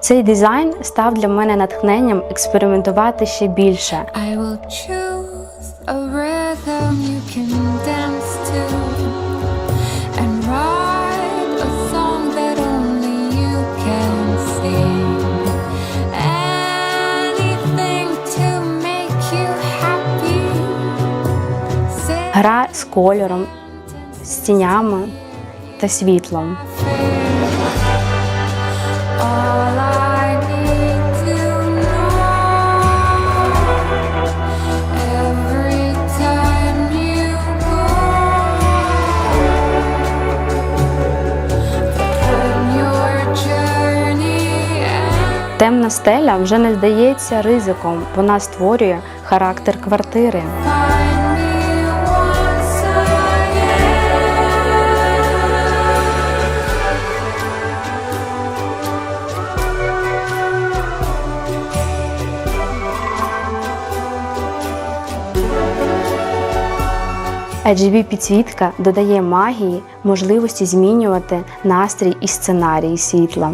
Цей дизайн став для мене натхненням експериментувати ще більше. I will choose a rhythm you can dance to and write a song that only you can sing. Anything to make you happy. Гра з кольором, з тінями та світлом. Темна стеля вже не здається ризиком. Вона створює характер квартири. RGB підсвітка додає магії можливості змінювати настрій і сценарій світла.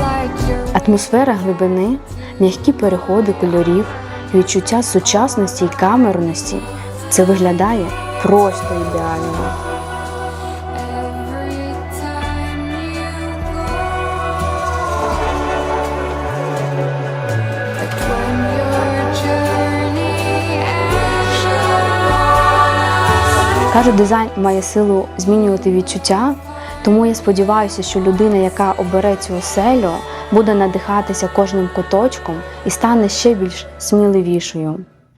Light your Атмосфера глибини, м'які переходи кольорів, відчуття сучасності і камерності це виглядає просто ідеально. Кажуть, дизайн має силу змінювати відчуття, тому я сподіваюся, що людина, яка обере цю оселю, буде надихатися кожним куточком і стане ще більш сміливішою.